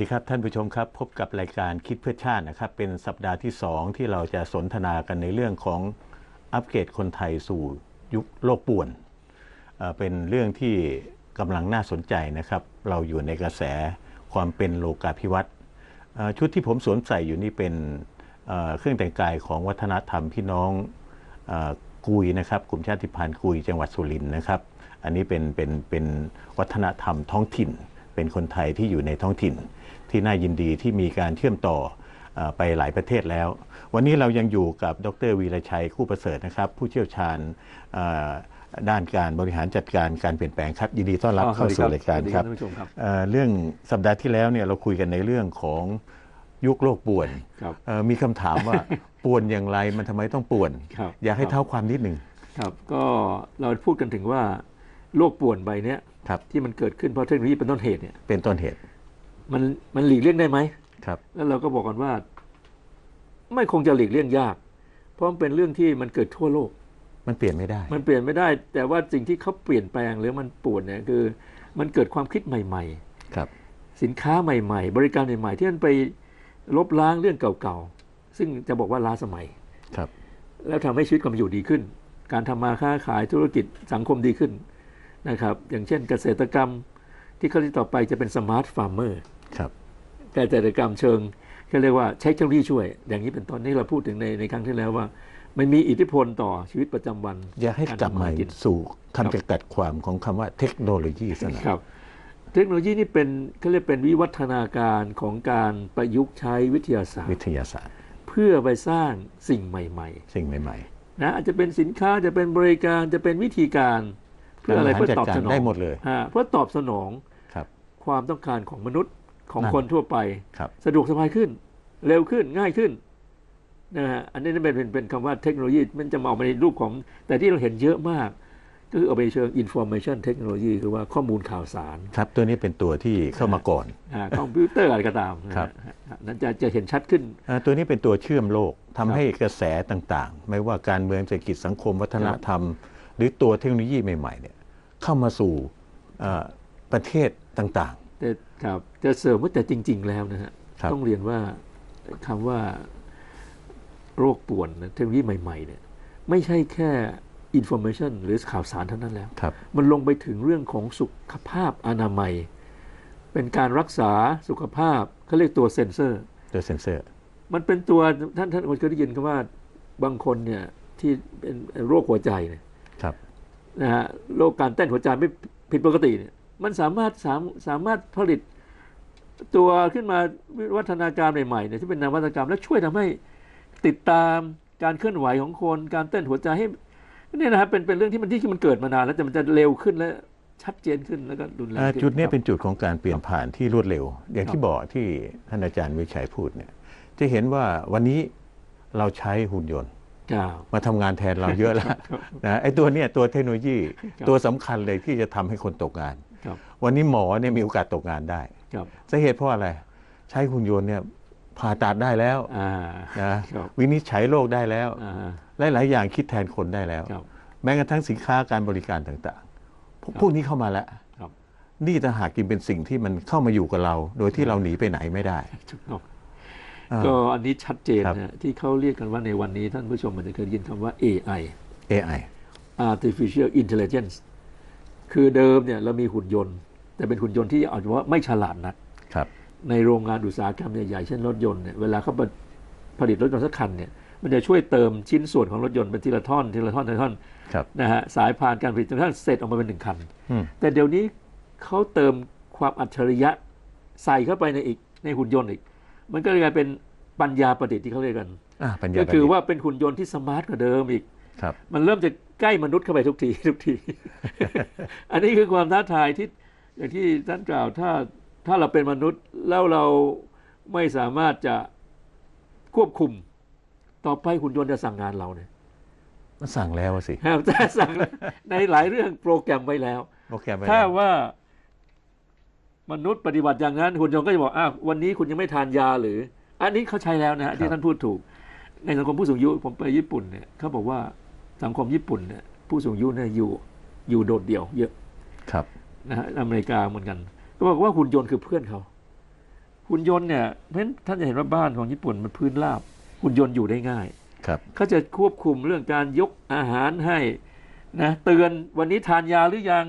ดีครับท่านผู้ชมครับพบกับรายการคิดเพื่อชาตินะครับเป็นสัปดาห์ที่ 2 ที่เราจะสนทนากันในเรื่องของอัปเกรดคนไทยสู่ยุคโลกป่วนเเป็นเรื่องที่กำลังน่าสนใจนะครับ เราอยู่ในกระแสความเป็นโลกาภิวัตน์ชุดที่ผมสวมใส่อยู่นี่เป็นเเครื่องแต่งกายของวัฒนธรรมพี่น้องกุยนะครับกลุ่มชาติพันธุ์กุยจังหวัดสุรินทร์นะครับ อันนี้เป็นเป็นเป็นวัฒนธรรมท้องถิ่น เป็นคนไทยที่อยู่ในท้องถิ่น ที่น่ายินดีที่มีการเชื่อมต่อเออไปหลายประเทศแล้ว วันนี้เรายังอยู่กับดรวีระชัยคู่ประเสริฐนะครับ ผู้เชี่ยวชาญเอ่อด้านการบริหารจัดการการเปลี่ยนแปลงครับ ยินดีต้อนรับอ๋อเข้าสสู่วัสดีรายการสวัสดีครับท่านผู้ชมครับเอ่อเรื่องสัปดาห์ที่แล้วเนี่ยเราคุยกันในเรื่องของยุคโลกป่วนครับเอ่อมีคำถามว่าป่วนอย่างไรมันทำไมต้องป่วนครับอยากให้เท้าความนิดหนึ่งครับก็เราพูดกันถึงว่าโลกป่วนใบเนี้ย ครับที่มันเกิดขึ้นเพราะเทคโนโลยีเป็นต้นเหตุเนี่ยเป็นต้นเหตุ มันมันหลีกเลี่ยงได้ไหมครับ แล้วเราก็บอกกันว่า ไม่คงจะหลีกเลี่ยงยาก เพราะมันเป็นเรื่องที่มันเกิดทั่วโลก มันเปลี่ยนไม่ได้ มันเปลี่ยนไม่ได้ แต่ว่าสิ่งที่เขาเปลี่ยนแปลงหรือมันป่วนเนี่ยคือ มันเกิดความคิดใหม่ครับๆสินค้าใหม่ ๆ บริการใหม่ ๆ ที่มันไปลบล้างเรื่องเก่าๆซึ่งจะบอกว่าล้าสมัยครับ แล้วทำให้ชีวิตความอยู่ดีขึ้น การทำมาค้าขายธุรกิจสังคมดีขึ้น นะครับ อย่างเช่นเกษตรกรรมที่เขาที่ต่อไปจะเป็นสมาร์ทฟาร์มเมอร์ครับเกษตรกรรมเชิงเขาเรียกว่าใช้เทคโนโลยีช่วย อย่างนี้เป็นต้นนี่เราพูดถึงในในครั้งที่แล้วว่า มันมีอิทธิพลต่อชีวิตประจำวัน อยากให้กลับมาารทำกินสู่คำจำกัดความของคำว่าเทคโนโลยีสนะครับ เทคโนโลยีนี่เป็นเขาเรียกเป็นวิวัฒนาการของการประยุกต์ใช้วิทยาศาสตวิร์ทยาศาสตร์ เพื่อไปสร้างสิ่งใหม่สิ่งใหม่ๆนะอาจจะเป็นสินค้าจะเป็นบริการจะเป็นวิธีการๆ เพื่ออะไรบหาเพื่อจัดตอบการสนองได้หมดเลยอ่าเพื่อตอบสนองครับความต้องการของมนุษย์ของนั่นคนทั่วไปครับสะดวกสบายขึ้น เร็วขึ้นง่ายขึ้นนะฮะอันนี้เป็นเป็นเป็นคำว่าเทคโนโลยีมันจะมาออกมาในรูปของ แต่ที่เราเห็นเยอะมาก ก็คือเอาไปเชิง information technology คือว่าข้อมูลข่าวสาร ครับ ตัวนี้เป็นตัวที่เข้ามาก่อนอ่าคอมพิวเตอร์อะไรก็ตามนะฮะครับนั้นจะจะเห็นชัดขึ้นอ่าตัวนี้เป็นตัวเชื่อมโลกทำให้กระแสต่างๆ ไม่ว่าการเมืองเศรษฐกิจสังคมวัฒนธรรม หรือตัวเทคโนโลยีใหม่ๆเนี่ยเข้ามาสู่อ่าประเทศต่างแต่ครับจะเสริมว่าแต่จริง ๆ แล้วนะฮะครับต้องเรียนว่าคำว่าโรคป่วนนะเทคโนโลยีใหม่ๆเนี่ยไม่ใช่แค่ information หรือข่าวสารเท่านั้นแล้วๆครับมันลงไปถึงเรื่องของสุขภาพอนามัย เป็นการรักษาสุขภาพเขาเรียกตัวเซ็นเซอร์ ตัวเซนเซอร์ มันเป็นตัวท่านท่านเคยได้ยินคำว่าบางคนเนี่ยที่เป็นโรคหัวใจเนี่ย ครับนะฮะโรคการเต้นหัวใจไม่ผิดปกติเนี่ยมันสามารถสามสามารถผลิตตัวขึ้นมาวิวัฒนาการใหม่ๆเนี่ยที่เป็นนวัตกรรม และช่วยทำให้ติดตามการเคลื่อนไหวของคนการเต้นหัวใจให้เนี่ยนะครับเป็นเป็นเรื่องที่มันที่มันเกิดมานานแล้วแต่มันจะเร็วขึ้นและชัดเจนขึ้นแล้วก็รุนแรงอ่าขึ้นจุดเนี้ยครับเป็นจุดของการเปลี่ยนผ่านที่รวดเร็ว อย่างครับที่บอกที่ท่านอาจารย์วิชัยพูดเนี่ยจะเห็นว่าวันนี้เราใช้หุ่นยนต์ครับ มาทำงานแทนเราเยอะแล้วนะไอ้ตัวเนี้ยตัวเทคโนโลยีครับตัวสำคัญเลยที่จะทำให้คนตกงานครับวันนี้หมอเนี่ยมีโอกาสตกงานได้ครับสาเหตุเพราะอะไร ใช้หุ่นยนต์เนี่ยผ่าตัดได้แล้วอ่านะครับวินิจฉัยโรคได้แล้วอ่าหลายๆอย่างคิดแทนคนได้แล้วครับแม้กระทั่งสินค้าการบริการต่างๆ พวกพวกนี้เข้ามาแล้วครับนี่ต่างหากกินเป็นสิ่งที่มันเข้ามาอยู่กับเรา โดยที่เราหนีไปไหนไม่ได้ถู กต้องอ่าก็อันนี้ชัดเจนครับนะที่เขาเรียกกันว่าในวันนี้ท่านผู้ชมอาจจะเคยได้ยินคำว่า AI AI artificial intelligence คือเดิมเนี่ยเรามีหุ่นยนต์ แต่เป็นหุ่นยนต์ที่อาจจะว่าไม่ฉลาดนักครับในโรงงานอุตสาหกรรมใหญ่ๆเช่นรถยนต์เนี่ยเวลาเขาผลิตรถยนต์สักคันเนี่ยมันจะช่วยเติมชิ้นส่วนของรถยนต์เป็นทีละท่อนทีละท่อนทีละท่อนครับนะฮะสายพานการผลิตจนกระทั่งเสร็จออกมาเป็นหนึ่งคันอืมแต่เดี๋ยวนี้เขาเติมความอัจฉริยะใส่เข้าไปในอีกในหุ่นยนต์อีก มันก็เลยกลายเป็นปัญญาประดิษฐ์ที่เขาเรียกกันอ่าปัญญาก็คือประดิษฐ์ว่าเป็นหุ่นยนต์ที่สมาร์ทกว่าเดิมอีกครับมันเริ่มจะใกล้มนุษย์เข้าไปทุกทีทุกที อันนี้คือความท้าทายที่อย่างที่ท่านกล่าวถ้าถ้าเราเป็นมนุษย์แล้วเราไม่สามารถจะควบคุม ต่อไปหุ่นยนต์จะสั่งงานเราเนี่ยมันสั่งแล้วอะสิห้ามจะสั่งในหลายเรื่องโปรแกรมไว้แล้วโปรแกรมไว้ถ้าแล้วว่า มนุษย์ปฏิบัติอย่างนั้นหุ่นยนต์ก็จะบอกอ้าววันนี้คุณยังไม่ทานยาหรือ อันนี้เขาใช้แล้วนะฮะที่ท่านพูดถูก ในสังคมผู้สูงอายุผมไปญี่ปุ่นเนี่ยเขาบอกว่าสังคมญี่ปุ่นเนี่ยผู้สูงอายุเนี่ยอยู่อยู่โดดเดี่ยว เยอะครับนะฮะอเมริกาเหมือนกันก็บอกว่าหุ่นยนต์คือเพื่อนเขาหุ่นยนต์เนี่ยเพราะฉะนั้นท่านจะเห็นว่าบ้านของญี่ปุ่นมันพื้นราบหุ่นยนต์อยู่ได้ง่ายครับเขาจะควบคุมเรื่องการยกอาหารให้นะเตือนวันนี้ทานยาหรือยัง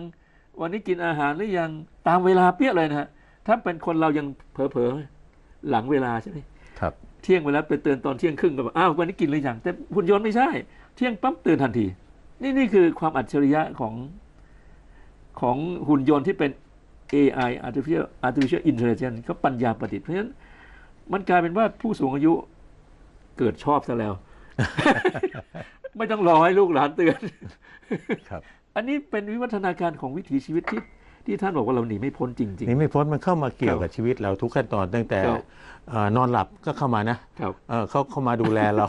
วันนี้กินอาหารหรือยังตามเวลาเปี้ยเลยนะฮะถ้าเป็นคนเรายังเผลอๆหลังเวลาใช่ไหมครับเที่ยงไปแล้วไปเตือนตอนเที่ยงครึ่งก็บอกอ้าววันนี้กินหรือยังแต่หุ่นยนต์ไม่ใช่ เที่ยงปั๊บเตือนทันที นี่นี่คือความอัจฉริยะของของหุ่นยนต์ที่เป็น AI artificial artificial intelligence ก็ปัญญาประดิษฐ์เพราะฉะนั้นมันกลายเป็นว่าผู้สูงอายุเกิดชอบซะแล้ว ไม่ต้องรอให้ลูกหลานเตือนครับ อันนี้เป็นวิวัฒนาการของวิถีชีวิตที่ที่ท่านบอกว่าเราหนีไม่พ้นจริงนี่ไม่พ้นมันเข้ามาเกี่ยวครับกับชีวิตเราทุกขั้นตอนตั้งแต่ครับเอ่อนอนหลับก็เข้ามานะๆครับเอ่อเขาเข้ามาดูแลเรา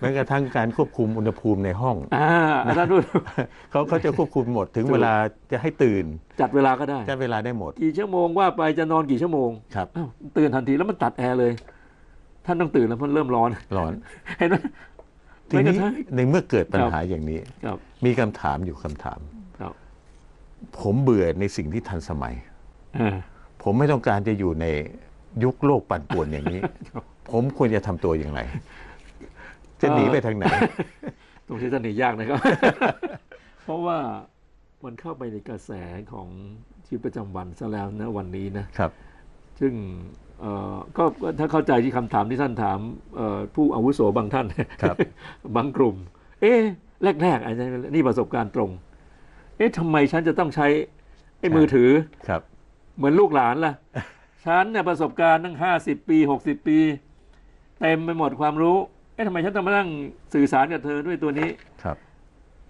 แม้กระทั่งการควบคุมอุณหภูมิในห้องอ่าอาจารย์ดูเขาเขาจะควบคุมหมดถึงถูกเวลาจะให้ตื่น จัดเวลาก็ได้จัดเวลาได้หมด กี่ชั่วโมงว่าไปจะนอนกี่ชั่วโมงครับอ้าวตื่นทันทีแล้วมันตัดแอร์เลยท่านต้องตื่นแล้วเพราะเริ่มร้อนร้อนเห็นไหมทีไม่กระนี้ทั่งในเมื่อเกิดปัญครับหาอย่างนี้ครับ มีคำถามอยู่คำถาม ครับผมเบื่อในสิ่งที่ทันสมัย อ่าผมไม่ต้องการจะอยู่ในยุคโลกปั่นป่วนอย่างนี้ครับผมควรจะทำตัวอย่างไร จะหนีไปทางไหน ตรงที่ท่านหนียากนะครับ เพราะว่ามันเข้าไปในกระแสของชีวิตประจำวันซะแล้วนะวันนี้นะ ครับ ซึ่งเอ่อก็ก็ถ้าเข้าใจที่คำถามที่ท่านถามเอ่อผู้อาวุโสบางท่าน ครับ บางกลุ่ม เอ๊ะ แรกๆอาจจะนี่ประสบการณ์ตรง เอ๊ะทำไมฉันจะต้องใช้ไอ้มือถือครับ เหมือนลูกหลานล่ะ ฉันเนี่ยประสบการณ์ตั้งห้าสิบปีหกสิบปี เต็มไปหมดความรู้ เอ๊ะทำไมฉันต้องมานั่งสื่อสารกับเธอด้วยตัวนี้ครับ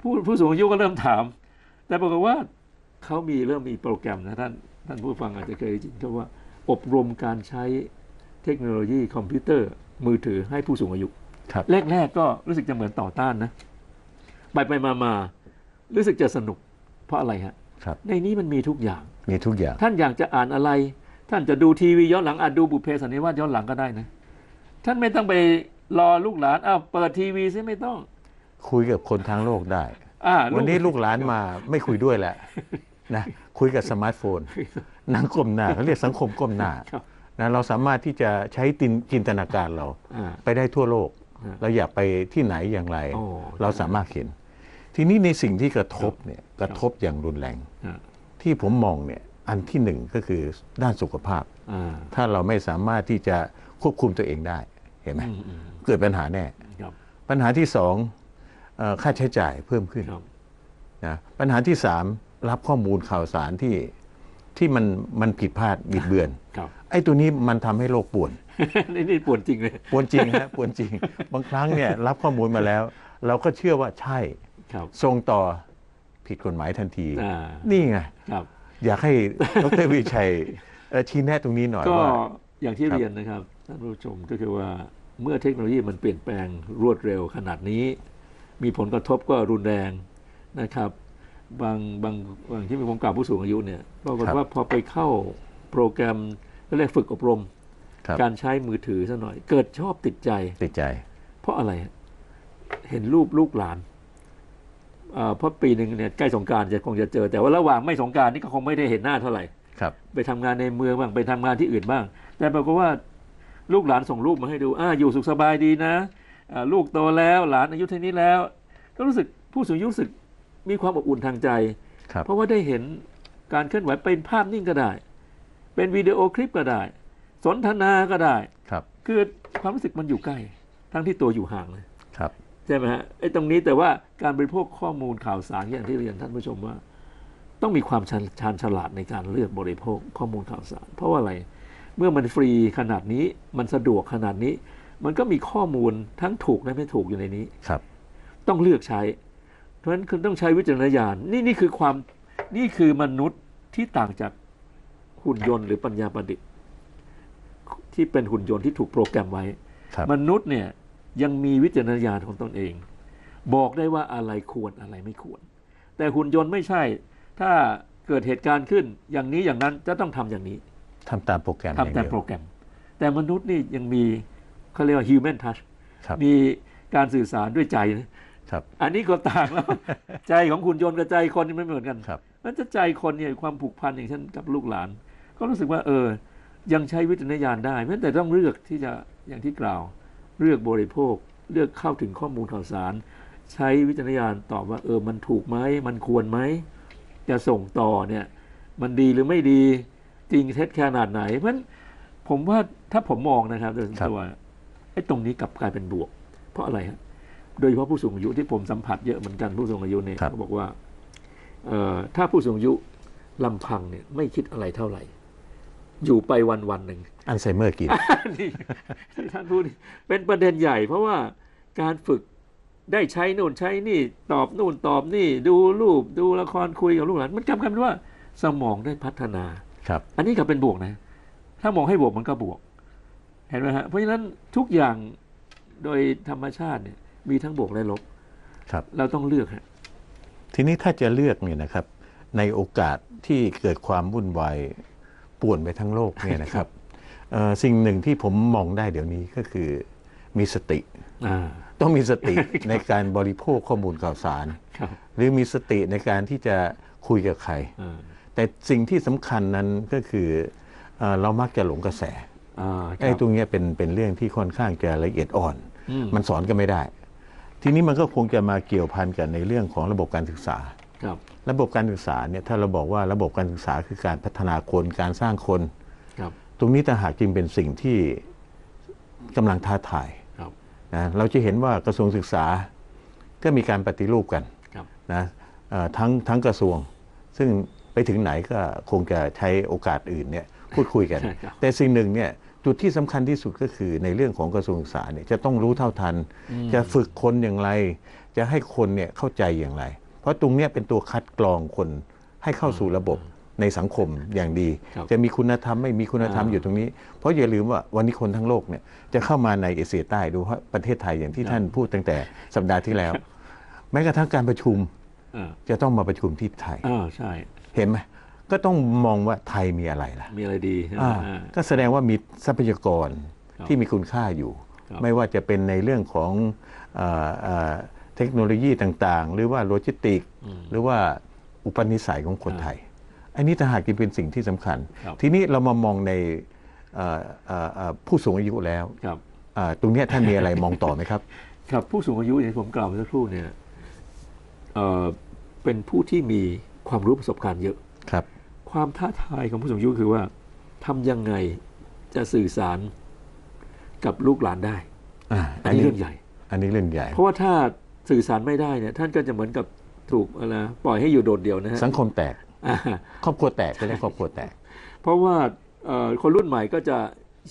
ผู้ผู้สูงอายุก็เริ่มถาม แต่ปรากฏว่าเขามีเริ่มมีโปรแกรมนะท่านท่านผู้ฟังอาจจะเคยได้ยินเขาว่าอบรมการใช้เทคโนโลยีคอมพิวเตอร์มือถือให้ผู้สูงอายุครับแรกๆก็รู้สึกจะเหมือนต่อต้านนะ ไปไปมามารู้สึกจะสนุก เพราะอะไรฮะครับ ในนี้มันมีทุกอย่าง มีทุกอย่าง ท่านอยากจะอ่านอะไร ท่านจะดูทีวีย้อนหลังอาจดูบุพเพสันนิวาสย้อนหลังก็ได้นะ ท่านไม่ต้องไปรอลูกหลานอ้าวเปิดทีวีซิไม่ต้อง คุยกับคนทั้งโลกได้อ่าวันนี้ลูกหลานมาไม่คุยด้วยแหละนะคุยกับสมาร์ทโฟนนั่งก้มหน้าเขาเรียกสังคมก้มหน้าครับนะเราสามารถที่จะใช้จินจินตนาการเราอ่าไปได้ทั่วโลกอ่าเราอยากไปที่ไหนอย่างไรโอ้เราสามารถเห็น ทีนี้ในสิ่งที่กระทบเนี่ยกระทบอย่างรุนแรงอ่าที่ผมมองเนี่ยอันที่หนึ่งก็คือด้านสุขภาพอ่าถ้าเราไม่สามารถที่จะควบคุมตัวเองได้เห็นไหมอืมอืมเกิดปัญหาแน่ครับปัญหาที่สองเอ่อค่าใช้จ่ายเพิ่มขึ้นครับนะปัญหาที่สามรับข้อมูลข่าวสารที่ที่มันมันผิดพลาดบิดเบือนครับไอ้ตัวนี้มันทำให้โลกป่วนนี่นี่ปวดจริงเลยป่วนจริงฮะป่วนจริง บางครั้งเนี่ยรับข้อมูลมาแล้ว เราก็เชื่อว่าใช่ครับ ส่งต่อผิดกฎหมายทันทีอ่านี่ไงครับอยากให้ดรวิชัยเอ่อชี้แนะตรงนี้หน่อยก็ว่า อย่างที่ครับเรียนนะครับท่านผู้ชมก็คือว่าเมื่อเทคโนโลยีมันเปลี่ยนแปลงรวดเร็วขนาดนี้ มีผลกระทบก็รุนแรงนะครับ บางบางบางที่มีผมกล่าวผู้สูงอายุเนี่ยปรากฏครับว่าพอไปเข้าโปรแกรมก็เรียกฝึกอบรมครับการใช้มือถือซะหน่อย เกิดชอบติดใจติดใจ เพราะอะไรฮะเห็นรูปลูกหลาน เอ่อเพราะปีหนึ่งเนี่ยใกล้สงกรารจะคงจะเจอ แต่ว่าระหว่างไม่สงกรารนี่ก็คงไม่ได้เห็นหน้าเท่าไหร่ครับไปทำงานในเมืองบ้างไปทำงานที่อื่นบ้าง แต่ปรากฏว่าลูกหลานส่งรูปมาให้ดูอ่าอยู่สุขสบายดีนะอ่าลูกโตแล้วหลานอายุเท่านี้แล้ว ก็รู้สึกผู้สูงอายุรู้สึกมีความอบอุ่นทางใจครับเพราะว่าได้เห็นการเคลื่อนไหวเป็นภาพนิ่งก็ได้ เป็นวิดีโอคลิปก็ได้ สนทนาก็ได้ ครับ คือความรู้สึกมันอยู่ใกล้ ทั้งที่ตัวอยู่ห่างเลยครับ ใช่ไหมฮะไอ้ตรงนี้แต่ว่าการบริโภคข้อมูลข่าวสารอย่างที่เรียนท่านผู้ชมว่า ต้องมีความชาญชาญฉลาดในการเลือกบริโภคข้อมูลข่าวสาร เพราะว่าอะไรเมื่อมันฟรีขนาดนี้มันสะดวกขนาดนี้ มันก็มีข้อมูลทั้งถูกและไม่ถูกอยู่ในนี้ครับ ต้องเลือกใช้ เพราะฉะนั้นคุณต้องใช้วิจารณญาณนี่นี่คือความนี่คือมนุษย์ที่ต่างจากหุ่นยนต์หรือปัญญาประดิษฐ์ ที่เป็นหุ่นยนต์ที่ถูกโปรแกรมไว้ครับมนุษย์เนี่ย ยังมีวิจารณญาณของตนเอง บอกได้ว่าอะไรควรอะไรไม่ควร แต่หุ่นยนต์ไม่ใช่ ถ้าเกิดเหตุการณ์ขึ้น อย่างนี้อย่างนั้นจะต้องทำอย่างนี้ทำตามโปรแกรมอทำย่างแต่เดียวโปรแกรม แต่มนุษย์นี่ยังมีเขาเรียกว่า human touch ครับมีการสื่อสารด้วยใจนะครับ อันนี้ก็ต่างแล้ว ใจของหุ่นยนต์กับใจคนนี่ไม่เหมือนกันครับมันจะใจคนเนี่ยความผูกพันอย่างเช่นกับลูกหลาน ก็รู้สึกว่าเออ ยังใช้วิจารณญาณได้แม้แต่ต้องเลือกที่จะอย่างที่กล่าว เลือกบริโภค เลือกเข้าถึงข้อมูลข่าวสาร ใช้วิจารณญาณตอบว่าเออมันถูกไหมมันควรไหมจะส่งต่อเนี่ยมันดีหรือไม่ดีจริงเท็จขนาดไหน เพราะฉะนั้นผมว่าถ้าผมมองนะครับโดยส่วนครับตัวไอ้ตรงนี้กลับกลายเป็นบวก เพราะอะไรฮะโดยเฉพาะผู้สูงอายุที่ผมสัมผัสเยอะเหมือนกันผู้สูงอายุเนี่ยครับเขาบอกว่าเอ่อถ้าผู้สูงอายุลำพังเนี่ยไม่คิดอะไรเท่าไหร่ อยู่ไปวันวันๆหนึ่งอัลไซเมอร์กินนี่ที่ท่านพูดนี่เป็นประเด็นใหญ่ เพราะว่าการฝึกได้ใช้นู่นใช้นี่ตอบนู่นตอบนี่ ดูรูปดูละครคุยกับลูกหลานมันกำกันว่าสมองได้พัฒนาครับ อันนี้ก็เป็นบวกนะ ถ้ามองให้บวกมันก็บวก เห็นไหมฮะเพราะฉะนั้นทุกอย่างโดยธรรมชาติเนี่ยมีทั้งบวกและลบครับ เราต้องเลือกฮะทีนี้ถ้าจะเลือกเนี่ยนะครับ ในโอกาสที่เกิดความวุ่นวาย ป่วนไปทั้งโลกเนี่ยนะครับเอ่อสิ่งหนึ่งที่ผมมองได้เดี๋ยวนี้ก็คือมีสติอ่าต้องมีสติในการบริโภคข้อมูลข่าวสารครับหรือมีสติในการที่จะคุยกับใครอ่าแต่สิ่งที่สำคัญนั้นก็คือเอ่อเรามักจะหลงกระแสอ่าคไอ้รับตรงเนี้ยเป็นเป็นเรื่องที่ค่อนข้างจะละเอียดอ่อนอืมมันสอนกันไม่ได้ ทีนี้มันก็คงจะมาเกี่ยวพันกันในเรื่องของระบบการศึกษาค รับระบบการศึกษาเนี่ยถ้าเราบอกว่าระบบการศึกษาคือการพัฒนาคนการสร้างคนครับตรงนี้ต่างหากจึงเป็นสิ่งที่กำลังท้าทายครับนะเราจะเห็นว่ากระทรวงศึกษาก็มีการปฏิรูปกันครับนะเอ่อทั้งทั้งกระทรวง ซึ่งไปถึงไหนก็คงจะใช้โอกาสอื่นเนี่ยพูดคุยกันใช่ครับแต่สิ่งหนึ่งเนี่ยจุดที่สำคัญที่สุดก็คือในเรื่องของกระทรวงศึกษาเนี่ยจะต้องรู้เท่าทัน จะฝึกคนอย่างไร จะให้คนเนี่ยเข้าใจอย่างไร เพราะตรงเนี้ยเป็นตัวคัดกรองคนให้เข้าสู่ระบบในสังคมอย่างดีครับจะมีคุณธรรมไม่มีคุณธรรมอ่าอยู่ตรงนี้ เพราะอย่าลืมว่าวันนี้คนทั้งโลกเนี่ยจะเข้ามาในเอเชียใต้ดูว่าประเทศไทยอย่างที่ท่านพูดตั้งแต่สัปดาห์ที่แล้ว แม้กระทั่งการประชุมอ่าจะต้องมาประชุมที่ไทยอ่าใช่เห็นไหมก็ต้องมองว่าไทยมีอะไรล่ะ มีอะไรดีอ่าอ่าก็แสดงว่ามีทรัพยากรครับที่มีคุณค่าอยู่ครับไม่ว่าจะเป็นในเรื่องของเอ่อเอ่อเทคโนโลยีต่างๆ หรือว่าโลจิสติกอืมหรือว่าอุปนิสัยของคนอ่าไทย อันนี้ต่างหากจึงเป็นสิ่งที่สำคัญครับทีนี้เรามามองในเอ่อเอ่อเอ่อผู้สูงอายุแล้วครับอ่าตรงเนี้ยท่านมีอะไรมองต่อไหมครับ ครับผู้สูงอายุอย่างที่ผมกล่าวเมื่อสักครู่เนี่ยเอ่อเป็นผู้ที่มีความรู้ประสบการณ์เยอะครับ ความท้าทายของผู้สูงอายุคือว่าทำยังไงจะสื่อสารกับลูกหลานได้อ่าอันนี้เรื่องใหญ่ อันนี้เรื่องใหญ่ เพราะว่าถ้า สื่อสารไม่ได้เนี่ยท่านก็จะเหมือนกับถูกอะไรนะปล่อยให้อยู่โดดเดี่ยวนะฮะสังคมแตกอ่าครอบครัวแตกก็เรียกครอบครัวแตก เพราะว่าเอ่อคนรุ่นใหม่ก็จะ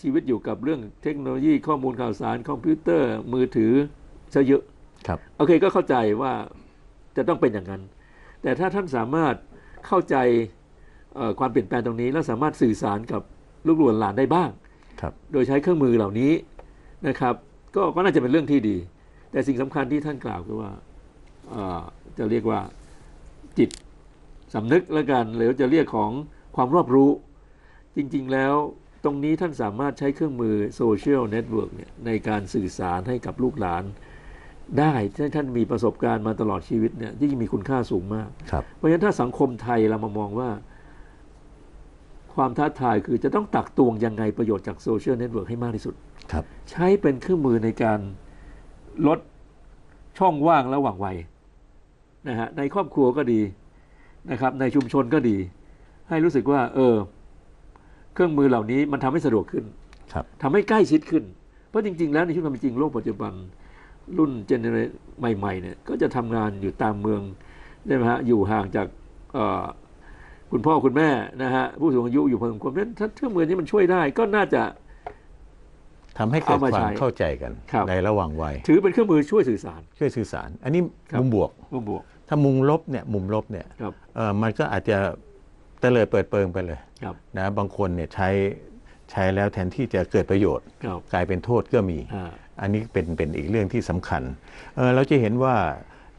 ชีวิตอยู่กับเรื่องเทคโนโลยีข้อมูลข่าวสารคอมพิวเตอร์มือถือซะเยอะครับโอเคก็เข้าใจว่าจะต้องเป็นอย่างนั้น แต่ถ้าท่านสามารถเข้าใจเอ่อความเปลี่ยนแปลงตรงนี้ แล้วสามารถสื่อสารกับลูกหลานหลานได้บ้างครับโดยใช้เครื่องมือเหล่านี้นะครับ ก็ก็น่าจะเป็นเรื่องที่ดี แต่สิ่งสำคัญที่ท่านกล่าวคือว่าเอ่อจะเรียกว่าจิตสำนึกแล้วกัน หรือจะเรียกของความรอบรู้ จริงๆแล้วตรงนี้ท่านสามารถใช้เครื่องมือโซเชียลเน็ตเวิร์กเนี่ยในการสื่อสารให้กับลูกหลาน ได้ถ้าท่านมีประสบการณ์มาตลอดชีวิตเนี่ยที่งมีคุณค่าสูงมากครับเพราะฉะนั้นถ้าสังคมไทยเรามามองว่า ความท้าทายคือจะต้องตักตวงยังไงประโยชน์จากโซเชียลเน็ตเวิร์กให้มากที่สุดครับใช้เป็นเครื่องมือในการ ลดช่องว่างระหว่างวัยนะฮะในครอบครัวก็ดีนะครับ ในชุมชนก็ดี ให้รู้สึกว่า เออ เครื่องมือเหล่านี้มันทำให้สะดวกขึ้นครับทำให้ใกล้ชิดขึ้น เพราะจริง ๆ แล้วในชีวิตความเป็นจริงโลกปัจจุบัน รุ่นเจเนเรชใหม่ๆเนี่ยก็จะทำงานอยู่ตามเมืองใช่ไหมฮะอยู่ห่างจากเอ่อคุณพ่อคุณแม่นะฮะผู้สูงอายุอยู่พอสมควรเพราะฉะนั้นถ้าเครื่องมือนี้มันช่วยได้ ก็น่าจะ ทำให้เกิดเอามาควาใช้มเข้าใจกันครับในระหว่างวัย ถือเป็นเครื่องมือช่วยสื่อสาร ช่วยสื่อสาร อันนี้ครับมุมบวกมุมบวก ถ้ามุมลบเนี่ยมุมลบเนี่ยครับเอ่อมันก็อาจจะเตลิดเปิดเปิงไปเลยครับนะบางคนเนี่ยใช้ใช้แล้วแทนที่จะเกิดประโยชน์ครับกลายเป็นโทษก็มีอ่าอันนี้เป็นเป็นอีกเรื่องที่สำคัญเอ่อเราจะเห็นว่า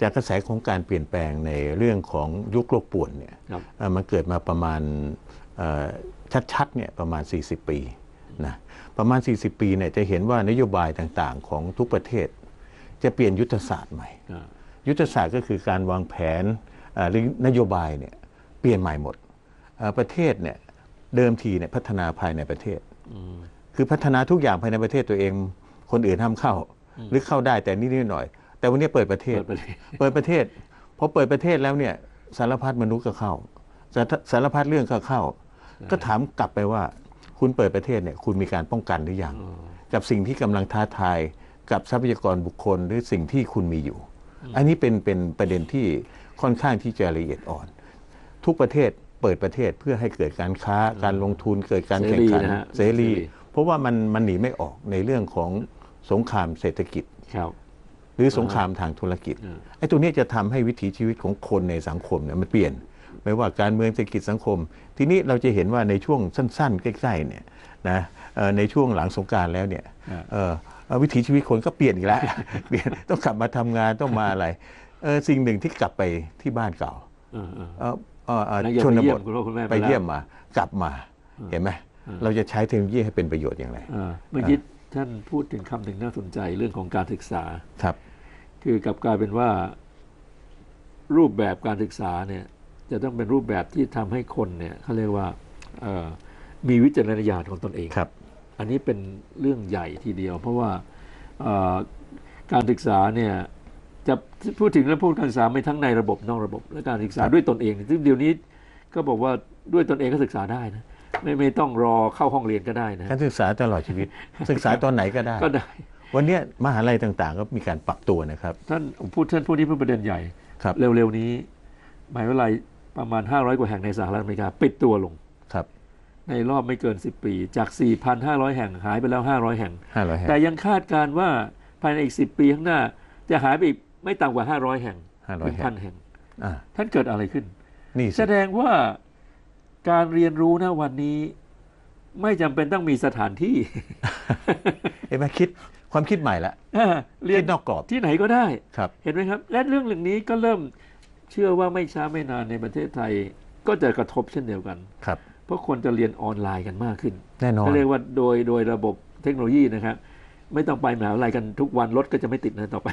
จากกระแสของการเปลี่ยนแปลงในเรื่องของยุคโลกป่วนเนี่ยครับเอ่อมันเกิดมาประมาณเอ่อชัดๆเนี่ยประมาณ 40 ปีนะ ประมาณ 40 ปีเนี่ยจะเห็นว่านโยบายต่างๆ ของทุกประเทศ จะเปลี่ยนยุทธศาสตร์ใหม่อ่ายุทธศาสตร์ก็คือการวางแผนเอ่อหรือนโยบายเนี่ยเปลี่ยนใหม่หมดเอ่อประเทศเนี่ยเดิมทีเนี่ยพัฒนาภายในประเทศอืมคือพัฒนาทุกอย่างภายในประเทศตัวเอง คนอื่นห้ามเข้า หรือเข้าได้แต่นิดๆหน่อยๆแต่วันนี้เปิดประเทศเปิดประเทศ เปิดประเทศพอเปิดประเทศแล้วเนี่ยสารพัดมนุษย์ก็เข้าสารสารพัดเรื่องก็เข้า ก็ถามกลับไปว่า คุณเปิดประเทศเนี่ยคุณมีการป้องกันหรือยังกับสิ่งที่กำลังท้าทายกับทรัพยากรบุคคลหรือสิ่งที่คุณมีอยู่ อันนี้เป็นเป็นประเด็นที่ค่อนข้างที่จะละเอียดอ่อน ทุกประเทศเปิดประเทศเพื่อให้เกิดการค้าการลงทุนเกิดการแข่งขันเสรีนะฮะเสรีเสรีเพราะว่ามันมันหนีไม่ออกในเรื่องของสงครามเศรษฐกิจครับหรือสงครามทางธุรกิจอืมไอ้ตัวเนี้ยจะทำให้วิถีชีวิตของคนในสังคมเนี่ยมันเปลี่ยน ไม่ว่าการเมืองเศรษฐกิจสังคม ทีนี้เราจะเห็นว่าในช่วงสั้น ๆ ใกล้ๆเนี่ยนะเอ่อในช่วงหลังสงกรารแล้วเนี่ยอ่าเอ่อเอ่อวิถีชีวิตคนก็เปลี่ยนอีกแล้วเปลี่ยนต้องกลับมาทำงานต้องมาอะไรเออสิ่งหนึ่งที่กลับไปที่บ้านเก่าเออเออเอ่อเอ่อเอ่อนักเรียนชนไปเยี่บยมทคุณพ่อคุณแม่ไปไปแล้วเยี่ยมมา กลับมาเห็นไหมเราจะใช้เทคโนโลยีให้เป็นประโยชน์อย่างไรเออเมื่อกี้ท่านพูดถึงคำหนึ่งน่าสนใจเรื่องของการศึกษาครับ คือกลับกลายเป็นว่า รูปแบบการศึกษาเนี่ย จะต้องเป็นรูปแบบที่ทำให้คนเนี่ยเขาเรียกว่าเอ่อมีวิจารณญาณของตนเองครับ อันนี้เป็นเรื่องใหญ่ทีเดียว เพราะว่าเอ่อการศึกษาเนี่ยจะพูดถึงแล้วพูดการศึกษาไม่ทั้งในระบบนอกระบบ และการศึกษาด้วยตนเองซึ่งเดี๋ยวนี้ก็บอกว่าด้วยตนเองก็ศึกษาได้นะไม่ไม่ต้องรอเข้าห้องเรียนก็ได้นะการศึกษาตลอดชีวิต ศึกษาตอนไหนก็ได้ก็ได้ วันเนี้ยมหาลัยต่างๆ ก็มีการปรับตัวนะครับ ท่านพูดท่านพูดที่เพื่อประเด็นใหญ่ครับเร็วๆนี้หมายวิทยาลัย ประมาณ 500 กว่าแห่งในสหรัฐอเมริกา ปิดตัวลงครับ ในรอบไม่เกิน 10 ปี จาก 4,500 แห่งหายไปแล้ว 500 แห่งห้าร้อยแห่ง แต่ยังคาดการณ์ว่าภายในอีก 10 ปีข้างหน้า จะหายไปอีกไม่ต่ำกว่า 500 แห่งห้าร้อเป็ยนแห่พังนแห่งอ่าท่านเกิดอะไรขึ้น นี่แสสิดงว่าการเรียนรู้นะวันนี้ ไม่จำเป็นต้องมีสถานที่เห็นไหมคิดความคิดใหม่ละอ่าเรียคินดนอกกรอบที่ไหนก็ได้ครับ เห็นไหมครับ และเรื่องเหล่านี้ก็เริ่ม เชื่อว่าไม่ช้าไม่นานในประเทศไทยก็จะกระทบเช่นเดียวกันครับ เพราะคนจะเรียนออนไลน์กันมากขึ้น แน่นอนก็เรียกว่าโดยโดยระบบเทคโนโลยีนะครับไม่ต้องไปมหาวิทยาลัยกันทุกวันรถก็จะไม่ติดนะต่อไป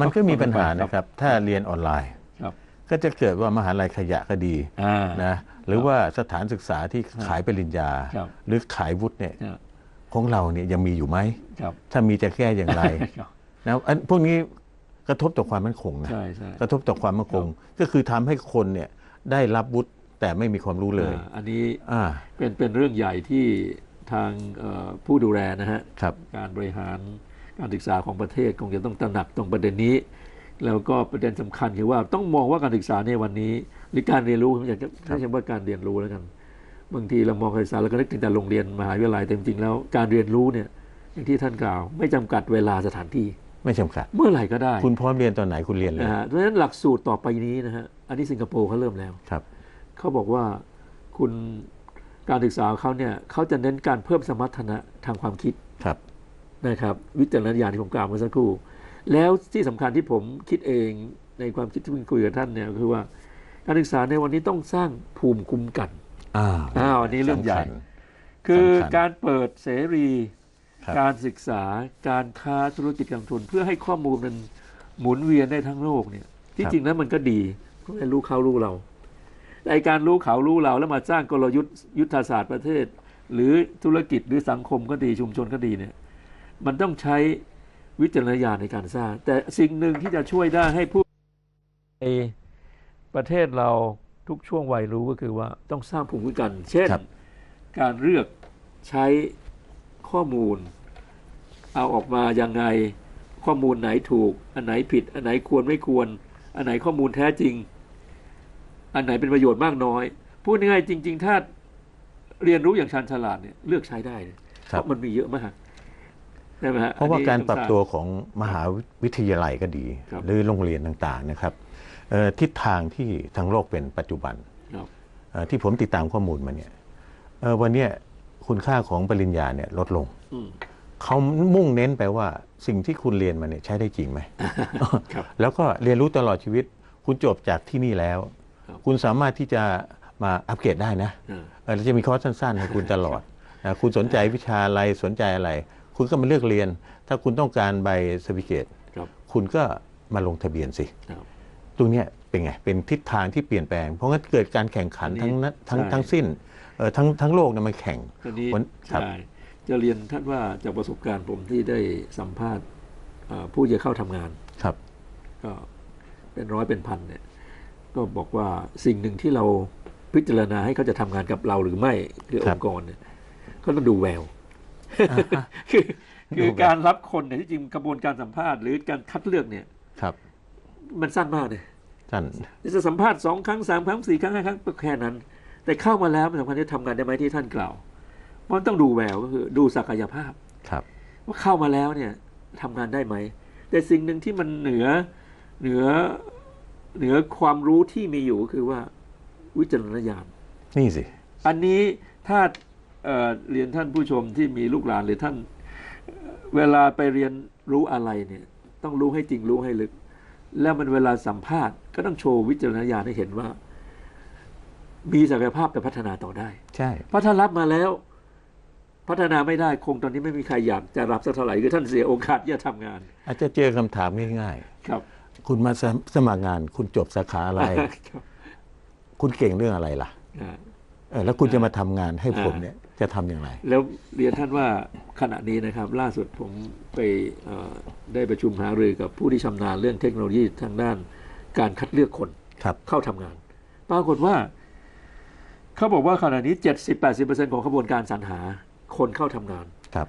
มันก็มีปัญหานะครับ ถ้าเรียนออนไลน์ครับก็จะเกิดว่ามหาลัยขยะก็ดีอ่านะหรือว่าสถานศึกษาที่ขายปริญญาครับหรือขายวุฒิเนี่ยครับของเราเนี่ยยังมีอยู่ไหมครับถ้ามีจะแก้อย่างไรครับนะอันพวกนี้ กระทบต่อความมั่นคงนะใช่ใช่กระทบต่อความมั่นคง ก็คือทำให้คนเนี่ยได้รับวุฒิแต่ไม่มีความรู้เลยอ่าอันนี้อ่าเป็นเป็นเรื่องใหญ่ที่ทางเอ่อผู้ดูแลนะฮะครับการบริหารการศึกษาของประเทศคงจะต้องตระหนักตรงประเด็นนี้ แล้วก็ประเด็นสำคัญคือว่าต้องมองว่าการศึกษาในวันนี้ หรือการเรียนรู้ผมอยากจะใช้คำว่าการเรียนรู้แล้วกันบางทีเรามองการศึกษาเราก็นึกถึงแต่โรงเรียนมหาวิทยาลัยแต่จริงๆแล้วการเรียนรู้เนี่ยอย่างที่ท่านกล่าว ไม่จำกัดเวลาสถานที่ ไม่จำกัด เมื่อไหร่ก็ได้คุณพร้อมเรียนตอนไหนคุณเรียนเลยนะฮะเพราะฉะนั้นหลักสูตรต่อไปนี้นะฮะอันนี้สิงคโปร์เขาเริ่มแล้ว ครับ เขาบอกว่าคุณการศึกษาของเขาเนี่ยเขาจะเน้นการเพิ่มสมรรถนะทางความคิดครับนะครับวิจารณญาณที่ผมกล่าวเมื่อสักครู่ แล้วที่สำคัญที่ผมคิดเองในความคิดที่เพิ่งคุยกับท่านเนี่ยคือว่าการศึกษาในวันนี้ต้องสร้างภูมิคุ้มกันอ้าวอ้าวอันนี้เรื่องใหญ่สำคัญคือสำคัญการเปิดเสรี ครับการศึกษาการค้าธุรกิจการลงทุน เพื่อให้ข้อมูลมันหมุนเวียนได้ทั้งโลกเนี่ย ที่จริงแล้วมันก็ดีเพราะให้รู้เขารู้เราแต่ไอ้การรู้เขารู้เราแล้วมาสร้างกลยุทธ์ยุทธศาสตร์ประเทศ หรือธุรกิจหรือสังคมก็ดีชุมชนก็ดีเนี่ย มันต้องใช้วิจารณญาณในการสร้าง แต่สิ่งหนึ่งที่จะช่วยได้ให้ผู้ในประเทศเราทุกช่วงวัยรู้ก็คือว่าต้องสร้างภูมิคุ้มกัน เช่น ครับ การเลือกใช้ ข้อมูล เอาออกมายังไงข้อมูลไหนถูก อันไหนผิด อันไหนควรไม่ควร อันไหนข้อมูลแท้จริง อันไหนเป็นประโยชน์มากน้อย พูดง่ายๆจริง ๆ ถ้าเรียนรู้อย่างชันฉลาดเนี่ยเลือกใช้ได้เลยเพครับราะมันมีเยอะมากใช่ไหมฮะเพราะว่าอันนี้การปรับองทตัวของมหาวิทยาลัยก็ดีครับหรือโรงเรียนต่างๆนะครับเอ่อทิศทางที่ทั้งโลกเป็นปัจจุบันครับเอ่อที่ผมติดตามข้อมูลมาเนี่ยเอ่อวันเนี้ย คุณค่าของปริญญาเนี่ยลดลงอืมเขามุ่งเน้นไปว่าสิ่งที่คุณเรียนมาเนี่ยใช้ได้จริงไหมครับแล้วก็เรียนรู้ตลอดชีวิต คุณจบจากที่นี่แล้วครับคุณสามารถที่จะมาอัปเกรดได้นะอ่าเออเราจะมีคอร์สสั้น ๆ ให้คุณตลอดนะคุณสนใจวิชาอะไรสนใจอะไร คุณก็มาเลือกเรียน ถ้าคุณต้องการใบส e ิเกตครับคุณก็มาลงทะเบียนสิครับตรงเนี้ยเป็นไง เป็นทิศทางที่เปลี่ยนแปลง เพราะงั้นเกิดการแข่งขันอันนี้ทั้งนั้นทั้งใช่ทั้งสิ้น เอ่อทั้งทั้งโลกเนี่ยมันแข่งตอนนี้วันครับ ใช่จะเรียนท่านว่าจากประสบการณ์ผมที่ได้สัมภาษณ์เอ่อผู้จะเข้าทำงาน ครับ ก็เป็นร้อยเป็นพันเนี่ยก็บอกว่าสิ่งหนึ่งที่เราพิจารณาให้เขาจะทำงานกับเราหรือไม่คือคอรับ งค์กรเนี่ยก็ต้องดูแวว คือคือการรับคนเนี่ยที่จริงกระบวนการสัมภาษณ์หรือการคัดเลือกเนี่ยครับมันสั้นมากเลยท่าน จะสัมภาษณ์สองครั้งสามครั้งสี่ครั้งห้าครั้งก็แค่นั้น แต่เข้ามาแล้วมันสำคัญที่ทำงานได้ไหมที่ท่านกล่าว มันต้องดูแววก็คือดูศักยภาพครับ ว่าเข้ามาแล้วเนี่ยทำงานได้ไหม แต่สิ่งหนึ่งที่มันเหนือเหนือเหนือความรู้ที่มีอยู่ก็คือว่าวิจารณญาณนี่สิ อันนี้ถ้าเอ่อเรียนท่านผู้ชมที่มีลูกหลานหรือท่านเอ่อเวลาไปเรียนรู้อะไรเนี่ย ต้องรู้ให้จริงรู้ให้ลึก แล้วมันเวลาสัมภาษณ์ก็ต้องโชว์วิจารณญาณให้เห็นว่า มีศักยภาพไปพัฒนาต่อได้ ใช่ เพราะถ้ารับมาแล้ว พัฒนาไม่ได้คงตอนนี้ไม่มีใครอยากจะรับสักเท่าไหร่คือท่านเสียโอกาสที่จะทำงาน อาจจะเจอคำถามง่ายครับๆคุณมาสมสมัครงาน คุณจบสาขาอะไร ครับคุณเก่งเรื่องอะไรล่ะอ่า เออแล้วคุณจะมาทำงานให้ผมอ่าเนี่ย จะทำอย่างไร แล้วเรียนท่านว่าขณะนี้นะครับ ล่าสุดผมไปเอ่อได้ประชุมหารือกับผู้ที่ชำนาญเรื่องเทคโนโลยีทางด้านการคัดเลือกคนครับ เข้าทำงาน ปรากฏว่า เขาบอกว่าขณะนี้ 70-80%ของขบวนการสรรหาคนเข้าทำงาน ครับ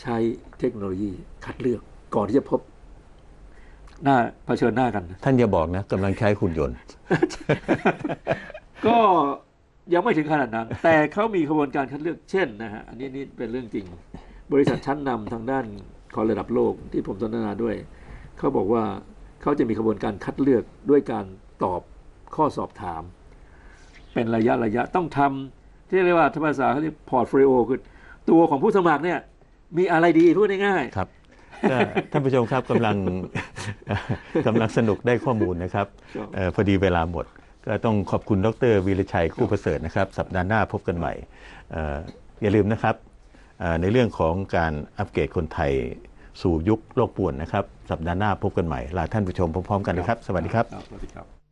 ใช้เทคโนโลยีคัดเลือกก่อนที่จะพบ หน้าเผชิญหน้ากัน ท่านอย่าบอกนะกำลังใช้หุ่นยนต์ ก็ยังไม่ถึงขนาดนั้น แต่เขามีขบวนการคัดเลือกเช่นนะฮะ อันนี้นี่เป็นเรื่องจริง บริษัทชั้นนำทางด้านของระดับโลกที่ผมสนทนาด้วย เขาบอกว่าเขาจะมีขบวนการคัดเลือกด้วยการตอบข้อสอบถาม เป็นระยะระยะต้องทำที่เรียกว่าภาษาเขาเรียกพอร์ตโฟลิโอคือตัวของผู้สมัครเนี่ยมีอะไรดีพูดง่ายๆครับก็ท่านผู้ชมครับกำลังกำลังสนุกได้ข้อมูลนะครับครับเออพอดีเวลาหมด ก็ต้องขอบคุณดรวีรชัยคู่ประเสริฐนะครับ สัปดาห์หน้าพบกันใหม่เอ่ออย่าลืมนะครับเอ่อในเรื่องของการอัปเกรดคนไทยสู่ยุคโลกป่วนนะครับ สัปดาห์หน้าพบกันใหม่ลาท่านผู้ชมพร้อมๆกันนะครับ สวัสดีครับสวัสดีครับ